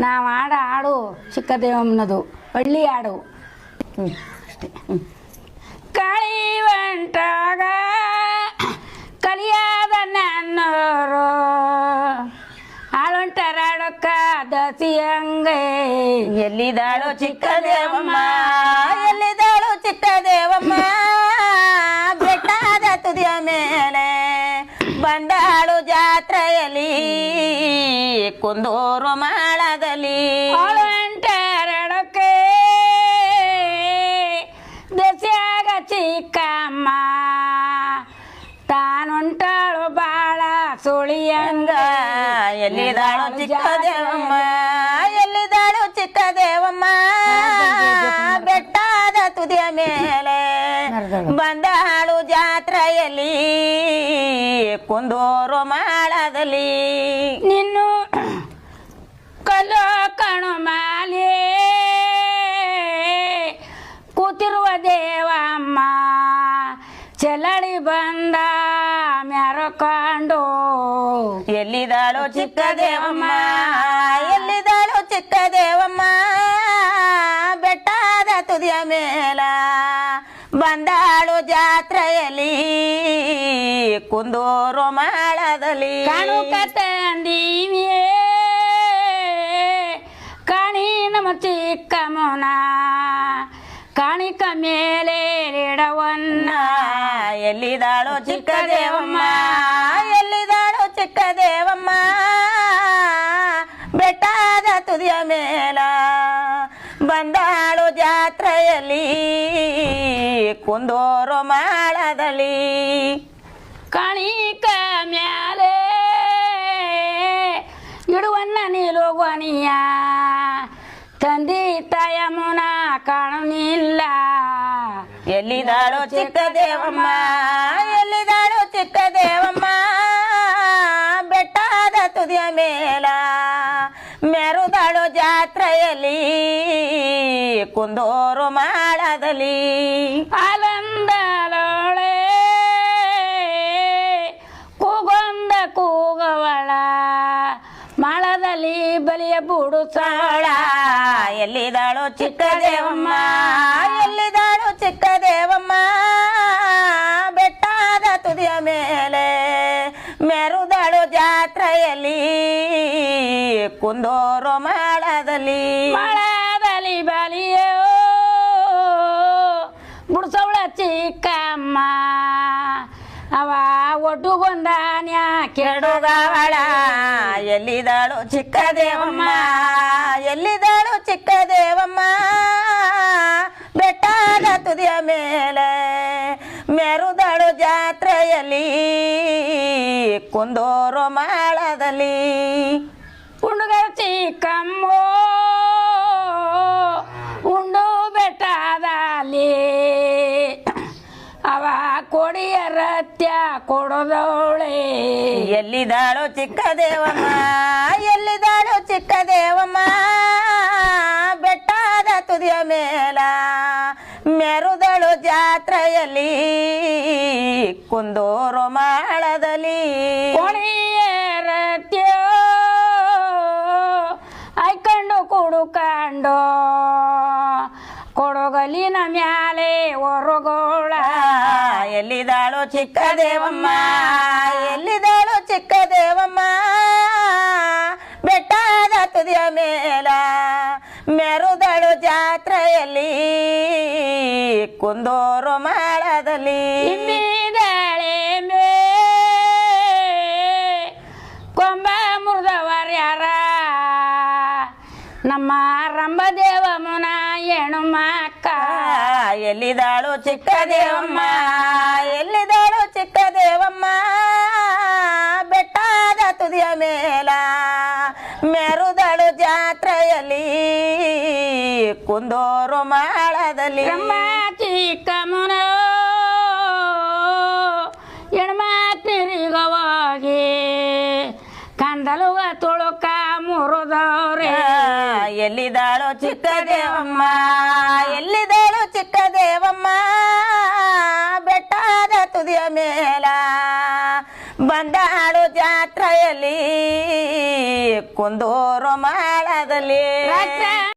ನಾವು ಆಡ ಹಾಡು ಚಿಕ್ಕದೇವಮ್ಮನದು, ಹಳ್ಳಿ ಹಾಡು ಕಳಿವಂಟಾಗ ಕಲಿಯಾದ ನನ್ನೋರು ಹಾಳುಂಟರಾಡಕ್ಕ ದಸಿಯಂಗೆ ಎಲ್ಲಿದಾಳು ಚಿಕ್ಕದೇವಮ್ಮ? ಎಲ್ಲಿದಾಳು ಚಿಕ್ಕದೇವಮ್ಮ? ಬೆಟ್ಟದ ತುದಿಯ ಮೇಲೆ ಬಂದಾಳು ಜಾತ್ರೆಯಲ್ಲಿ ಕುಂದೂರು ಮಾಳದಲ್ಲಿ. ಎಂಟರಡಕ್ಕೆ ದಸಿಯಾಗ ಚಿಕ್ಕಮ್ಮ. ತಾನುಂಟಾಳು ಬಾಳ ಸುಳಿಯಂಗ ಎಲ್ಲಿದಾಳು ಚಿಕ್ಕದೇವಮ್ಮ ಎಲ್ಲಿದಾಳು ಚಿಕ್ಕದೇವಮ್ಮ ಬೆಟ್ಟದ ತುದಿಯ ಮೇಲೆ ಬಂದಾಳು ಜಾತ್ರೆಯಲ್ಲಿ ಕುಂದೂರು ಮಾಳದಲ್ಲಿ. ಬಂದ ಮೆರಕೊಂಡು ಎಲ್ಲಿದಾಳು ಚಿಕ್ಕ ದೇವಮ್ಮ? ಎಲ್ಲಿದಾಳು ಚಿಕ್ಕ ದೇವಮ್ಮ? ಬೆಟ್ಟದ ತುದಿಯ ಮೇಲ ಬಂದಾಳು ಜಾತ್ರೆಯಲ್ಲಿ, ಕುಂದೂರು ಮಾಳದಲ್ಲಿ. ಕಾಣು ಕತ್ತಂದೀವಿಯೇ ಎಲ್ಲಿದಾಳು ಚಿಕ್ಕ ದೇವಮ್ಮ? ಎಲ್ಲಿದಾಳೋ ಚಿಕ್ಕ ದೇವಮ್ಮ? ಬೆಟ್ಟದ ತುದಿಯ ಮೇಲ ಬಂದಾಳು ಜಾತ್ರೆಯಲ್ಲಿ, ಕುಂದೋರು ಮಾಳದಲ್ಲಿ. ಕಾಣಿಕ ಮ್ಯಾಲೆ ಇಡುವನ್ನ ನಿಲುಗೊನಿಯ ಚಿಕ್ಕ ದೇವಮ್ಮ ಎಲ್ಲಿದಾಳು ಚಿಕ್ಕ ದೇವಮ್ಮ ಬೆಟ್ಟದ ತುದಿಯ ಮೇಲ ಮೆರುದಾಳು ಜಾತ್ರೆಯಲ್ಲಿ ಕುಂದೂರು ಮಾಳದಲ್ಲಿ. ಅಲಂದಳೋಳೆ ಕೂಗೊಂದ ಕೂಗವಳ ಮಾಳದಲ್ಲಿ ಬಲಿಯ ಸಾಳ ಎಲ್ಲಿದಾಳು ಚಿಕ್ಕ ದೇವಮ್ಮ ಎಲ್ಲಿದಾಳು ಚಿಕ್ಕ ದೇವಮ್ಮ ಜಾತ್ರೆಯಲ್ಲಿ ಕುಂದೂರು ಮಾಳದಲ್ಲಿ. ಮಾಳದಲ್ಲಿ ಬಲಿಯೋ ಬುಡ್ಸವಳ ಚಿಕ್ಕಮ್ಮ ಅವ ಒಟ್ಟುಗೊಂದಾನ್ಯ ಕೆಡುಗವಳ. ಎಲ್ಲಿದಾಳು ಚಿಕ್ಕ ದೇವಮ್ಮ? ಎಲ್ಲಿದಾಳು ಚಿಕ್ಕ ದೇವಮ್ಮ? ಬೆಟ್ಟದ ತುದಿಯ ಮೇಲೆ ಮೆರುದಳು ಜಾತ್ರೆಯಲ್ಲಿ. ಕುಂದೂರು ಮಾಳದಲ್ಲಿ ಉಂಡುಗ ಚಿಕ್ಕಮ್ಮೋ ಉಂಡು ಬೆಟ್ಟದಲ್ಲಿ ಅವ ಕೊಡಿಯ ರತ್ಯ ಕೊಡದವಳೆ. ಎಲ್ಲಿದಾಳು ಚಿಕ್ಕ ದೇವಮ್ಮ ಎಲ್ಲಿದಾಳು ಚಿಕ್ಕ ದೇವಮ್ಮ ಮೆರುದಳು ಜಾತ್ರೆಯಲ್ಲಿ ಕುಂದೂರು ಮಾಳದಲ್ಲಿ. ಕೊಡಿಯ ರತ್ಯೋ ಐಕಂಡು ಕುಡುಕಂಡು ಕೊಡಗಲಿನ ಮ್ಯಾಲೆ ಹೊರಗೋಳ ಎಲ್ಲಿದಾಳು ಚಿಕ್ಕ ದೇವಮ್ಮ ಎಲ್ಲಿದಾಳು ಚಿಕ್ಕ ದೇವಮ್ಮ? ಬೆಟ್ಟದ ತುದಿಯ ಮೇಲ ಮೆರುದಳು ಜಾತ್ರೆಯಲ್ಲಿ ಕುಂದೂರು ಮಾಳದಲ್ಲಿ. ಇಮ್ಮಿದಳೆ ಮೇ. ಕೊಂಬ ಮುರಿದವರ್ಯಾರ ನಮ್ಮ ರಂಭದೇವ ಮುನ ಹೆಣ್ಣು ಮಕ್ಕ ಎಲ್ಲಿದಾಳು ಚಿಕ್ಕ ದೇವಮ್ಮ? ಎಲ್ಲಿದಾಳು ಚಿಕ್ಕ ದೇವಮ್ಮ? ಬೆಟ್ಟದ ತುದಿಯ ಮೇಲ ಮೆರುದಳು ಜಾತ್ರೆಯಲ್ಲಿ ಕುಂದೋರು ಮಾಳದಲ್ಲಿ. ರಂಭ ಚಿಕ್ಕ ಮುನ ಹೆಣ್ಮಾತ್ರಿಗವಾಗಿ ಕಂದಲುವ ತುಳುಕ ಮುರಿದವ್ರೆ ಎಲ್ಲಿದಾಳು ಚಿಕ್ಕ ದೇವಮ್ಮ ಎಲ್ಲಿದಾಳು ಚಿಕ್ಕ ದೇವಮ್ಮ. ಬೆಟ್ಟದ ತುದಿಯ ಮೇಲ ಬಂದಾಳು ಜಾತ್ರೆಯಲ್ಲಿ ಕುಂದೂರು ಮಾಳದಲ್ಲಿ.